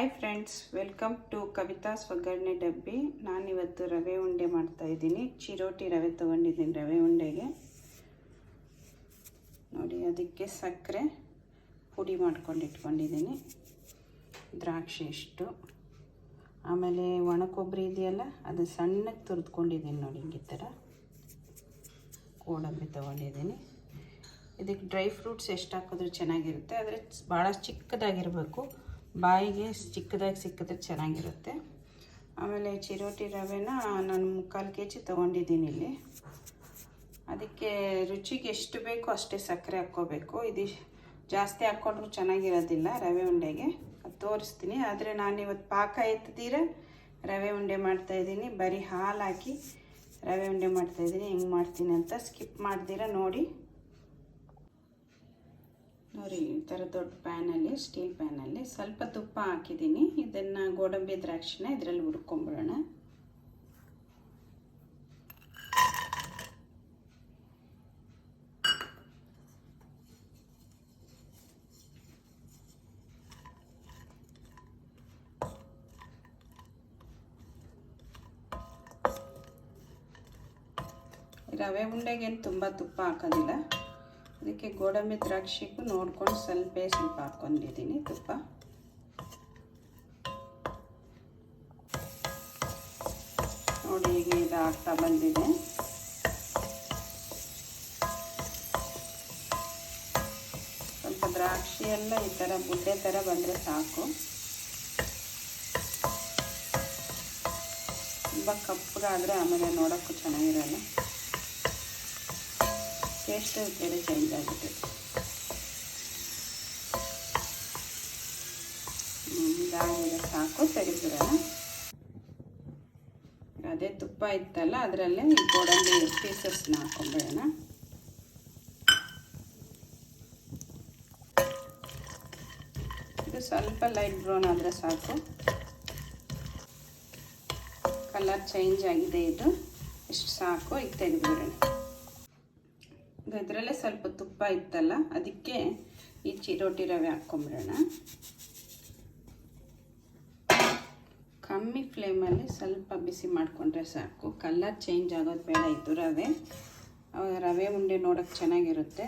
Hi friends welcome to Kavita Oggarane Dabbi ನಾನಿವತ್ತು ರವೆ ಉಂಡೆ ಮಾಡ್ತಾಯಿದ್ದೀನಿ ಚಿರೋಟಿ ರವೆ ತೊಗೊಂಡಿದ್ದೀನಿ ರವೆ ಉಂಡೆಗೆ. ನೋಡಿ, ಅದಕ್ಕೆ ಸಕ್ಕರೆ ಪುಡಿ ಮಾಡ್ಕೊಂಡು ಇಟ್ಕೊಂಡಿದ್ದೀನಿ. ದ್ರಾಕ್ಷಿ ಇಷ್ಟು. ಆಮೇಲೆ ಒಣ ಕೊಬ್ಬರಿ ಇದೆಯಲ್ಲ, ಅದು ಸಣ್ಣಗೆ ತುರಿದ್ಕೊಂಡಿದ್ದೀನಿ ನೋಡಿ, ಹಿಂಗೆ ಥರ. ಗೋಡಂಬಿ ತೊಗೊಂಡಿದ್ದೀನಿ. ಇದಕ್ಕೆ ಡ್ರೈ ಫ್ರೂಟ್ಸ್ ಎಷ್ಟು ಹಾಕಿದ್ರೂ ಚೆನ್ನಾಗಿರುತ್ತೆ, ಆದರೆ ಭಾಳ ಚಿಕ್ಕದಾಗಿರಬೇಕು. ಬಾಯಿಗೆ ಚಿಕ್ಕದಾಗಿ ಸಿಕ್ಕಿದ್ರೆ ಚೆನ್ನಾಗಿರುತ್ತೆ. ಆಮೇಲೆ ಚಿರೋಟಿ ರವೆನ ನಾನು ಮುಕ್ಕಾಲು ಕೆ ಜಿ ತೊಗೊಂಡಿದ್ದೀನಿ ಇಲ್ಲಿ. ಅದಕ್ಕೆ ರುಚಿಗೆ ಎಷ್ಟು ಬೇಕೋ ಅಷ್ಟೇ ಸಕ್ಕರೆ ಹಾಕ್ಕೋಬೇಕು. ಇದು ಜಾಸ್ತಿ ಹಾಕ್ಕೊಂಡ್ರೂ ಚೆನ್ನಾಗಿರೋದಿಲ್ಲ ರವೆ ಉಂಡೆಗೆ. ಅದು ತೋರಿಸ್ತೀನಿ. ಆದರೆ ನಾನಿವತ್ತು ಪಾಕ ಎತ್ತದಿರ ರವೆ ಉಂಡೆ ಮಾಡ್ತಾಯಿದ್ದೀನಿ ಬರೀ ಹಾಲು ಹಾಕಿ ರವೆ ಉಂಡೆ ಮಾಡ್ತಾಯಿದ್ದೀನಿ ಹೆಂಗೆ ಮಾಡ್ತೀನಿ ಅಂತ ಸ್ಕಿಪ್ ಮಾಡ್ದಿರ ನೋಡಿ. ನೋಡಿ, ಈ ಥರ ದೊಡ್ಡ ಪ್ಯಾನಲ್ಲಿ, ಸ್ಟೀಲ್ ಪ್ಯಾನಲ್ಲಿ ಸ್ವಲ್ಪ ತುಪ್ಪ ಹಾಕಿದ್ದೀನಿ. ಇದನ್ನು ಗೋಡಂಬಿ ದ್ರಾಕ್ಷಿನ ಇದರಲ್ಲಿ ಹುರ್ಕೊಂಬಿಡೋಣ. ರವೆ ಉಂಡೆಗೇನು ತುಂಬ ತುಪ್ಪ ಹಾಕೋದಿಲ್ಲ. ಅದಕ್ಕೆ ಗೋಡಂಬಿ ದ್ರಾಕ್ಷಿಗೂ ನೋಡ್ಕೊಂಡು ಸ್ವಲ್ಪ ಸ್ವಲ್ಪ ಹಾಕ್ಕೊಂಡಿದ್ದೀನಿ ತುಪ್ಪ. ನೋಡಿ ಈಗ ಇದು ಆಗ್ತಾ ಬಂದಿದೆ. ಸ್ವಲ್ಪ ದ್ರಾಕ್ಷಿ ಎಲ್ಲ ಈ ಥರ ಬುಡ್ಡೆ ಥರ ಬಂದರೆ ಸಾಕು. ತುಂಬ ಕಪ್ಪಗಾದರೆ ಆಮೇಲೆ ನೋಡೋಕ್ಕೂ ಚೆನ್ನಾಗಿರಲ್ಲ. ಟೇಸ್ಟ್ ಬೇರೆ ಚೇಂಜ್ ಆಗುತ್ತೆ. ಇದಾಗಿದೆ ಸಾಕು ತೆಗೆದ್ಬಿಡೋಣ ಅದೇ ತುಪ್ಪ ಇತ್ತಲ್ಲ, ಅದರಲ್ಲೇ ಈ ಗೋಡಂಬಿ ಪೀಸಸ್ನ ಹಾಕೊಂಡ್ಬಿಡೋಣ ಇದು ಸ್ವಲ್ಪ ಲೈಟ್ ಬ್ರೌನ್ ಆದರೆ ಸಾಕು. ಕಲರ್ ಚೇಂಜ್ ಆಗಿದೆ ಇದು. ಇಷ್ಟು ಸಾಕು, ಈಗ ತೆಗೆದ್ಬಿಡೋಣ. ಇದರಲ್ಲೇ ಸ್ವಲ್ಪ ತುಪ್ಪ ಇತ್ತಲ್ಲ, ಅದಕ್ಕೆ ಈ ಚಿರೋಟಿ ರವೆ ಹಾಕ್ಕೊಂಬಿಡೋಣ. ಕಮ್ಮಿ ಫ್ಲೇಮಲ್ಲಿ ಸ್ವಲ್ಪ ಬಿಸಿ ಮಾಡಿಕೊಂಡ್ರೆ ಸಾಕು. ಕಲರ್ ಚೇಂಜ್ ಆಗೋದು ಬೇಡ ಇತ್ತು ರವೆ. ರವೆ ಉಂಡೆ ನೋಡೋಕ್ಕೆ ಚೆನ್ನಾಗಿರುತ್ತೆ.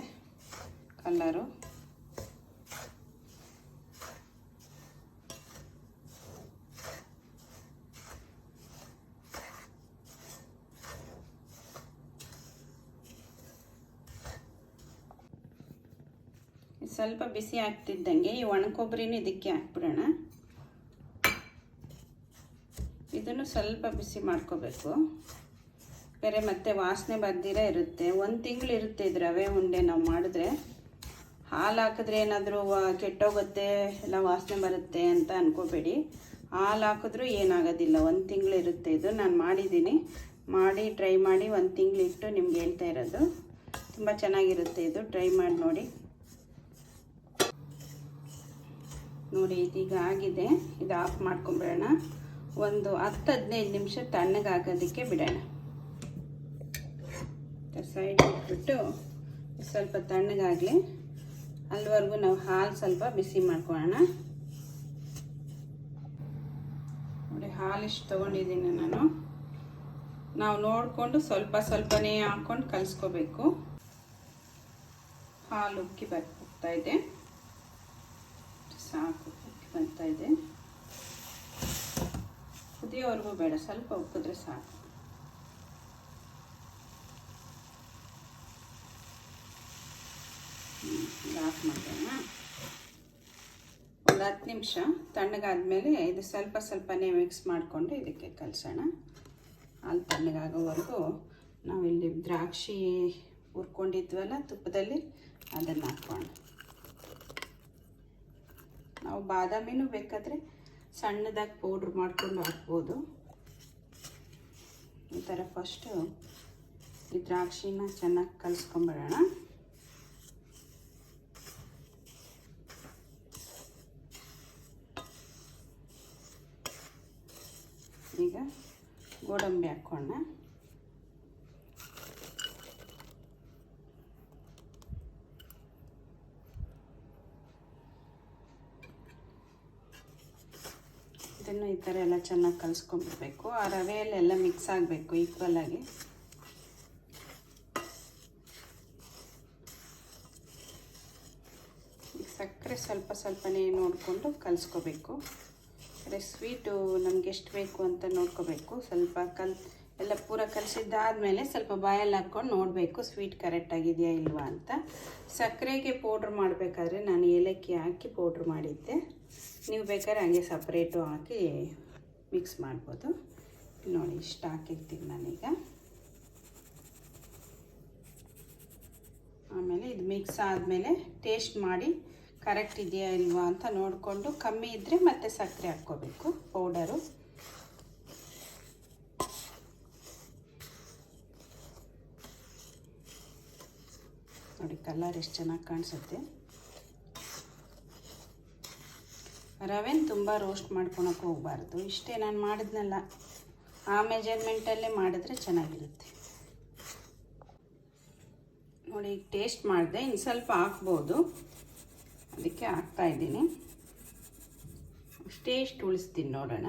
ಕಲರು ಸ್ವಲ್ಪ ಬಿಸಿ ಆಗ್ತಿದ್ದಂಗೆ ಈ ಒಣ ಕೊಬ್ಬರಿನೂ ಇದಕ್ಕೆ ಹಾಕ್ಬಿಡೋಣ. ಇದನ್ನು ಸ್ವಲ್ಪ ಬಿಸಿ ಮಾಡ್ಕೋಬೇಕು. ಬೇರೆ ಮತ್ತೆ ವಾಸನೆ ಬರ್ದಿರ ಇರುತ್ತೆ. ಒಂದು ತಿಂಗಳು ಇರುತ್ತೆ ಇದು ರವೆ ಉಂಡೆ ನಾವು ಮಾಡಿದ್ರೆ. ಹಾಲು ಹಾಕಿದ್ರೆ ಏನಾದರೂ ಕೆಟ್ಟೋಗುತ್ತೆ, ಎಲ್ಲ ವಾಸನೆ ಬರುತ್ತೆ ಅಂತ ಅನ್ಕೋಬೇಡಿ. ಹಾಲು ಹಾಕಿದ್ರೂ ಏನಾಗೋದಿಲ್ಲ. ಒಂದು ತಿಂಗಳು ಇರುತ್ತೆ ಇದು. ನಾನು ಮಾಡಿದ್ದೀನಿ. ಮಾಡಿ, ಟ್ರೈ ಮಾಡಿ ಒಂದು ತಿಂಗಳು ಇಟ್ಟು ನಿಮ್ಗೆ ಹೇಳ್ತಾ ಇರೋದು. ತುಂಬ ಚೆನ್ನಾಗಿರುತ್ತೆ ಇದು. ಟ್ರೈ ಮಾಡಿ ನೋಡಿ. ನೋಡಿ, ಇದೀಗ ಆಗಿದೆ. ಇದು ಆಫ್ ಮಾಡ್ಕೊಂಬಿಡೋಣ ಒಂದು ಹತ್ತು, ಹದಿನೈದು ನಿಮಿಷ ತಣ್ಣಗಾಗೋದಕ್ಕೆ ಬಿಡೋಣ. ಸೈಡ್ ಇಟ್ಬಿಟ್ಟು ಸ್ವಲ್ಪ ತಣ್ಣಗಾಗಲಿ. ಅಲ್ಲಿವರೆಗೂ ನಾವು ಹಾಲು ಸ್ವಲ್ಪ ಬಿಸಿ ಮಾಡ್ಕೊಳ್ಳೋಣ. ನೋಡಿ, ಹಾಲು ಇಷ್ಟು ತೊಗೊಂಡಿದ್ದೀನಿ ನಾನು. ನಾವು ನೋಡಿಕೊಂಡು ಸ್ವಲ್ಪ ಸ್ವಲ್ಪನೇ ಹಾಕ್ಕೊಂಡು ಕಲಿಸ್ಕೋಬೇಕು. ಹಾಲು ಉಕ್ಕಿ ಬರ್ತಾ ಇದೆ. ಸಾಕು ಉಕ್ಕಿ ಬರ್ತಾ ಇದೆ. ಕುದಿಯೋವರೆಗೂ ಬೇಡ, ಸ್ವಲ್ಪ ಉಕ್ಕಿದ್ರೆ ಸಾಕು. ಆಫ್ ಮಾಡೋಣ ಒಂದು ಹತ್ತು ನಿಮಿಷ, ತಣ್ಣಗಾದ್ಮೇಲೆ ಇದು ಸ್ವಲ್ಪ ಸ್ವಲ್ಪನೇ ಮಿಕ್ಸ್ ಮಾಡಿಕೊಂಡು ಇದಕ್ಕೆ ಕಲಸೋಣ. ಅಲ್ಲಿ ತಣ್ಣಗಾಗೋವರೆಗೂ ನಾವಿಲ್ಲಿ ದ್ರಾಕ್ಷಿ ಹುರ್ಕೊಂಡಿದ್ವಲ್ಲ ತುಪ್ಪದಲ್ಲಿ, ಅದನ್ನು ಹಾಕೋಣ ನಾವು ಬಾದಾಮಿನೂ ಬೇಕಾದರೆ ಸಣ್ಣದಾಗಿ ಪೌಡ್ರ್ ಮಾಡ್ಕೊಂಡು ಹಾಕ್ಬೋದು. ಈ ಥರ ಫಸ್ಟು ಈ ದ್ರಾಕ್ಷಿನ ಚೆನ್ನಾಗಿ ಕಲಿಸ್ಕೊಂಬಿಡೋಣ ಈಗ ಗೋಡಂಬಿ ಹಾಕೋಣ. ಇದನ್ನು ಈ ಥರ ಎಲ್ಲ ಚೆನ್ನಾಗಿ ಕಲಿಸ್ಕೊಂಡ್ಬಿಡ್ಬೇಕು. ಆ ರವೆಯಲ್ಲೆಲ್ಲ ಮಿಕ್ಸ್ ಆಗಬೇಕು ಈಕ್ವಲ್ ಆಗಿ. ಸಕ್ಕರೆ ಸ್ವಲ್ಪ ಸ್ವಲ್ಪನೇ ನೋಡಿಕೊಂಡು ಕಲಿಸ್ಕೋಬೇಕು. ಅಂದರೆ ಸ್ವೀಟು ನಮ್ಗೆ ಎಷ್ಟು ಬೇಕು ಅಂತ ನೋಡ್ಕೋಬೇಕು. ಸ್ವಲ್ಪ ಕಲ್, ಎಲ್ಲ ಪೂರ ಕಲಿಸಿದ್ದಾದಮೇಲೆ ಸ್ವಲ್ಪ ಬಾಯಲ್ಲಿ ಹಾಕ್ಕೊಂಡು ನೋಡಬೇಕು ಸ್ವೀಟ್ ಕರೆಕ್ಟ್ ಆಗಿದೆಯಾ ಇಲ್ವಾ ಅಂತ. ಸಕ್ಕರೆಗೆ ಪೌಡ್ರ್ ಮಾಡಬೇಕಾದ್ರೆ ನಾನು ಏಲಕ್ಕಿ ಹಾಕಿ ಪೌಡ್ರ್ ಮಾಡಿದ್ದೆ. ನೀವು ಬೇಕಾದ್ರೆ ಹಂಗೆ ಸಪ್ರೇಟು ಹಾಕಿ ಮಿಕ್ಸ್ ಮಾಡ್ಬೋದು. ನೋಡಿ ಇಷ್ಟು ಹಾಕಿರ್ತೀನಿ ನಾನೀಗ. ಆಮೇಲೆ ಇದು ಮಿಕ್ಸ್ ಆದಮೇಲೆ ಟೇಸ್ಟ್ ಮಾಡಿ ಕರೆಕ್ಟ್ ಇದೆಯಾ ಇಲ್ವಾ ಅಂತ ನೋಡಿಕೊಂಡು ಕಮ್ಮಿ ಇದ್ದರೆ ಮತ್ತೆ ಸಕ್ಕರೆ ಹಾಕ್ಕೋಬೇಕು ಪೌಡರು ನೋಡಿ ಕಲರ್ ಎಷ್ಟು ಚೆನ್ನಾಗಿ ಕಾಣಿಸುತ್ತೆ. ರವೆನ ತುಂಬ ರೋಸ್ಟ್ ಮಾಡ್ಕೊಳಕ್ಕೆ ಹೋಗಬಾರ್ದು. ಇಷ್ಟೇ ನಾನು ಮಾಡಿದ್ನಲ್ಲ. ಆ ಮೆಜರ್ಮೆಂಟಲ್ಲೇ ಮಾಡಿದ್ರೆ ಚೆನ್ನಾಗಿರುತ್ತೆ. ನೋಡಿ, ಈಗ ಟೇಸ್ಟ್ ಮಾಡಿದೆ. ಇನ್ನು ಸ್ವಲ್ಪ ಹಾಕ್ಬೋದು. ಅದಕ್ಕೆ ಹಾಕ್ತಾಯಿದ್ದೀನಿ ಅಷ್ಟೇ ಇಷ್ಟು ಉಳಿಸ್ತೀನಿ ನೋಡೋಣ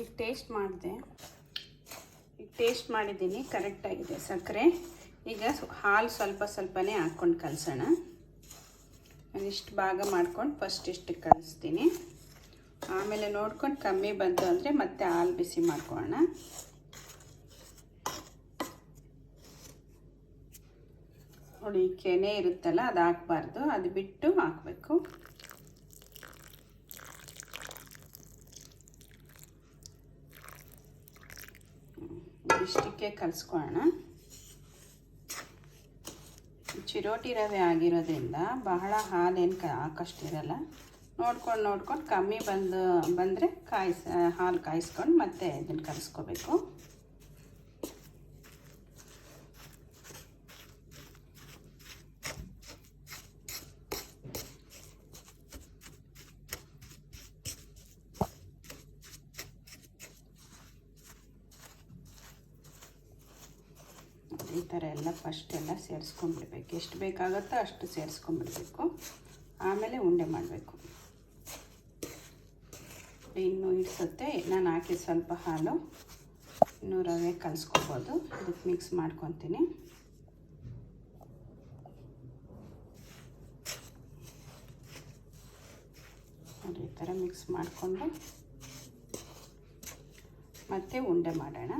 ಈಗ ಟೇಸ್ಟ್ ಮಾಡಿದೆ. ಈಗ ಟೇಸ್ಟ್ ಮಾಡಿದ್ದೀನಿ ಕರೆಕ್ಟಾಗಿದೆ ಸಕ್ಕರೆ. ಈಗ ಹಾಲು ಸ್ವಲ್ಪ ಸ್ವಲ್ಪನೇ ಹಾಕ್ಕೊಂಡು ಕಲಸೋಣ. ಇಷ್ಟು ಭಾಗ ಮಾಡ್ಕೊಂಡು ಫಸ್ಟ್ ಇಷ್ಟು ಕಲಿಸ್ತೀನಿ. ಆಮೇಲೆ ನೋಡ್ಕೊಂಡು ಕಮ್ಮಿ ಬಂತು ಅಂದರೆ ಮತ್ತೆ ಹಾಲು ಬಿಸಿ ಮಾಡ್ಕೊಳ್ಳೋಣ. ನೋಡಿ, ಕೆನೆ ಇರುತ್ತಲ್ಲ, ಅದು ಹಾಕ್ಬಾರ್ದು. ಅದು ಬಿಟ್ಟು ಹಾಕಬೇಕು. ಇಷ್ಟಕ್ಕೆ ಕಲಿಸ್ಕೊಳ್ಳೋಣ ಚಿರೋಟಿ ರವೆ ಆಗಿರೋದ್ರಿಂದ ಬಹಳ ಹಾಲೇನು ಕ ಹಾಕಷ್ಟಿರಲ್ಲ ನೋಡ್ಕೊಂಡು ನೋಡ್ಕೊಂಡು ಕಮ್ಮಿ ಬಂದು ಬಂದರೆ ಕಾಯಿಸ ಹಾಲು ಕಾಯಿಸ್ಕೊಂಡು ಮತ್ತೆ ಇದನ್ನು ಕಲಿಸ್ಕೋಬೇಕು. ಈ ಥರ ಎಲ್ಲ ಫಸ್ಟ್ ಎಲ್ಲ ಸೇರಿಸ್ಕೊಂಡ್ಬಿಡ್ಬೇಕು. ಎಷ್ಟು ಬೇಕಾಗುತ್ತೋ ಅಷ್ಟು ಸೇರಿಸ್ಕೊಂಡ್ಬಿಡ್ಬೇಕು. ಆಮೇಲೆ ಉಂಡೆ ಮಾಡಬೇಕು. ಇನ್ನು ಇಡ್ಸುತ್ತೆ. ನಾನು ಹಾಕಿ ಸ್ವಲ್ಪ ಹಾಲು. ಇನ್ನೂ ರವೆ ಕಲಿಸ್ಕೊಬೋದು. ಇದಕ್ಕೆ ಮಿಕ್ಸ್ ಮಾಡ್ಕೊತೀನಿ. ಈ ಥರ ಮಿಕ್ಸ್ ಮಾಡಿಕೊಂಡು ಮತ್ತೆ ಉಂಡೆ ಮಾಡೋಣ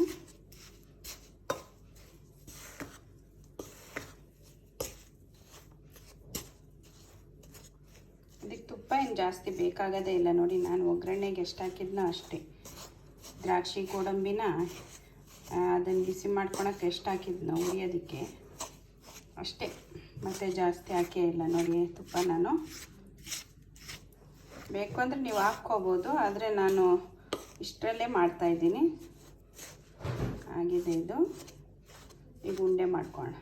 ಇದಕ್ಕೆ ತುಪ್ಪ ಏನು ಜಾಸ್ತಿ ಬೇಕಾಗೋದೇ ಇಲ್ಲ ನೋಡಿ, ನಾನು ಒಗ್ಗರಣೆಗೆ ಎಷ್ಟು ಹಾಕಿದ್ನೋ ಅಷ್ಟೇ. ದ್ರಾಕ್ಷಿ, ಗೋಡಂಬಿನ ಅದನ್ನು ಬಿಸಿ ಮಾಡ್ಕೊಳಕ್ಕೆ ಎಷ್ಟು ಹಾಕಿದ್ನೋ ಉರಿಯೋದಕ್ಕೆ ಅಷ್ಟೇ. ಮತ್ತೆ ಜಾಸ್ತಿ ಹಾಕೇ ಇಲ್ಲ ನೋಡಿ ತುಪ್ಪ ನಾನು. ಬೇಕು ಅಂದರೆ ನೀವು ಹಾಕ್ಕೋಬೋದು, ಆದರೆ ನಾನು ಇಷ್ಟರಲ್ಲೇ ಮಾಡ್ತಾಯಿದ್ದೀನಿ ಆಗಿದೆ ಇದು. ಈಗ ಉಂಡೆ ಮಾಡ್ಕೊಳ್ಳೋಣ.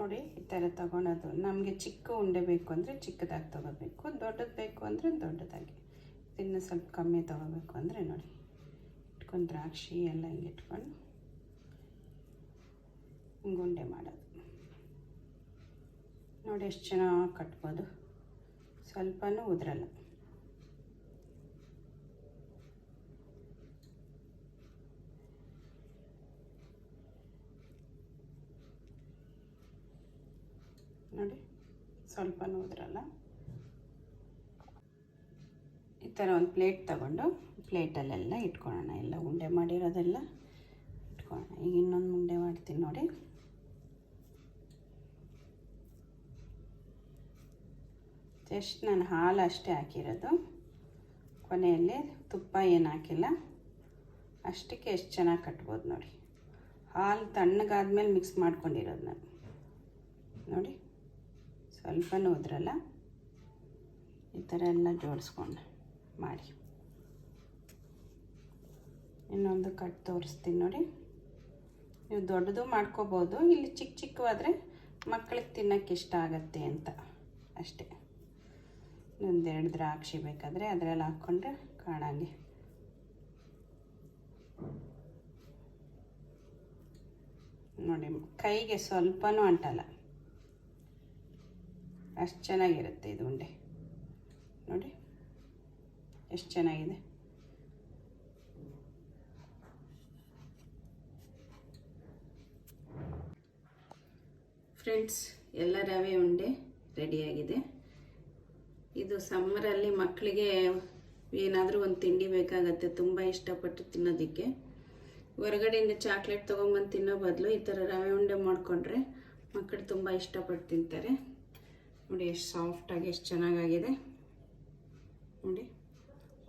ನೋಡಿ ಈ ಥರ ತೊಗೊಳೋದು. ನಮಗೆ ಚಿಕ್ಕ ಉಂಡೆ ಬೇಕು ಅಂದರೆ ಚಿಕ್ಕದಾಗಿ ತೊಗೋಬೇಕು, ದೊಡ್ಡದು ಬೇಕು ಅಂದರೆ ದೊಡ್ಡದಾಗಿ. ಇನ್ನು ಸ್ವಲ್ಪ ಕಮ್ಮಿ ತೊಗೋಬೇಕು ಅಂದರೆ ನೋಡಿ, ಇಟ್ಕೊಂಡು ದ್ರಾಕ್ಷಿ ಎಲ್ಲ ಹಿಂಗೆ ಇಟ್ಕೊಂಡು ಹಿಂಗೆ ಉಂಡೆ ಮಾಡೋದು. ನೋಡಿ ಎಷ್ಟು ಚೆನ್ನಾಗಿ ಕಟ್ಬೋದು. ಸ್ವಲ್ಪನೂ ಉದ್ರಲ್ಲ ನೋಡಿ ಸ್ವಲ್ಪ ಉದ್ರಲ್ಲ ಈ ಥರ ಒಂದು ಪ್ಲೇಟ್ ತಗೊಂಡು ಪ್ಲೇಟಲ್ಲೆಲ್ಲ ಇಟ್ಕೊಳ್ಳೋಣ. ಎಲ್ಲ ಉಂಡೆ ಮಾಡಿರೋದೆಲ್ಲ ಇಟ್ಕೊಳ್ಳೋಣ. ಈಗ ಇನ್ನೊಂದು ಉಂಡೆ ಮಾಡ್ತೀನಿ ನೋಡಿ. ಜಸ್ಟ್ ನಾನು ಹಾಲು ಅಷ್ಟೇ ಹಾಕಿರೋದು. ಕೊನೆಯಲ್ಲಿ ತುಪ್ಪ ಏನು ಹಾಕಿಲ್ಲ. ಅಷ್ಟಕ್ಕೆ ಎಷ್ಟು ಚೆನ್ನಾಗಿ ಕಟ್ಬೋದು ನೋಡಿ. ಹಾಲು ತಣ್ಣಗಾದ್ಮೇಲೆ ಮಿಕ್ಸ್ ಮಾಡ್ಕೊಂಡಿರೋದು ನಾನು. ನೋಡಿ. ಸ್ವಲ್ಪನೂ ಉದ್ರಲ್ಲ. ಈ ಥರ ಎಲ್ಲ ಜೋಡಿಸ್ಕೊಂಡು ಮಾಡಿ. ಇನ್ನೊಂದು ಕಟ್ ತೋರಿಸ್ತೀನಿ ನೋಡಿ. ನೀವು ದೊಡ್ಡದು ಮಾಡ್ಕೋಬೋದು, ಇಲ್ಲಿ ಚಿಕ್ಕ ಚಿಕ್ಕವಾದರೆ ಮಕ್ಕಳಿಗೆ ತಿನ್ನೋಕ್ಕೆ ಇಷ್ಟ ಆಗತ್ತೆ ಅಂತ. ಅಷ್ಟೇ. ಒಂದೆರಡು ದ್ರಾಕ್ಷಿ ಬೇಕಾದರೆ ಅದರಲ್ಲಿ ಹಾಕ್ಕೊಂಡ್ರೆ ಕಾಣಂಗೆ. ನೋಡಿ, ಕೈಗೆ ಸ್ವಲ್ಪನೂ ಅಂಟಲ್ಲ. ಅಷ್ಟು ಚೆನ್ನಾಗಿರುತ್ತೆ ಇದು ಉಂಡೆ. ನೋಡಿ, ಎಷ್ಟು ಚೆನ್ನಾಗಿದೆ. ಫ್ರೆಂಡ್ಸ್ ಎಲ್ಲ ರವೆ ಉಂಡೆ ರೆಡಿಯಾಗಿದೆ. ಇದು ಸಮ್ಮರಲ್ಲಿ ಮಕ್ಕಳಿಗೆ ಏನಾದರೂ ಒಂದು ತಿಂಡಿ ಬೇಕಾಗತ್ತೆ, ತುಂಬ ಇಷ್ಟಪಟ್ಟು ತಿನ್ನೋದಕ್ಕೆ. ಹೊರಗಡೆಯಿಂದ ಚಾಕ್ಲೇಟ್ ತೊಗೊಂಬಂದು ತಿನ್ನೋ ಬದಲು ಈ ಥರ ರವೆ ಉಂಡೆ ಮಾಡಿಕೊಂಡ್ರೆ ಮಕ್ಕಳು ತುಂಬ ಇಷ್ಟಪಟ್ಟು ತಿಂತಾರೆ. ನೋಡಿ ಎಷ್ಟು ಸಾಫ್ಟಾಗಿ ಎಷ್ಟು ಚೆನ್ನಾಗಾಗಿದೆ. ನೋಡಿ,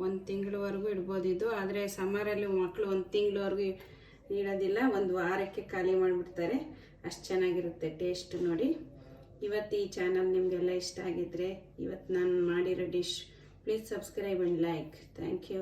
ಒಂದು ತಿಂಗಳವರೆಗೂ ಇಡ್ಬೋದು ಇದು. ಆದರೆ ಸಮರಲ್ಲಿ ಮಕ್ಕಳು ಒಂದು ತಿಂಗಳವರೆಗೂ ಇಡೋದಿಲ್ಲ, ಒಂದು ವಾರಕ್ಕೆ ಖಾಲಿ ಮಾಡಿಬಿಡ್ತಾರೆ. ಅಷ್ಟು ಚೆನ್ನಾಗಿರುತ್ತೆ ಟೇಸ್ಟ್ ನೋಡಿ. ಇವತ್ತು ಈ ಚಾನಲ್ ನಿಮಗೆಲ್ಲ ಇಷ್ಟ ಆಗಿದ್ರೆ ಇವತ್ತು ನಾನು ಮಾಡಿರೋ dish please subscribe and like thank you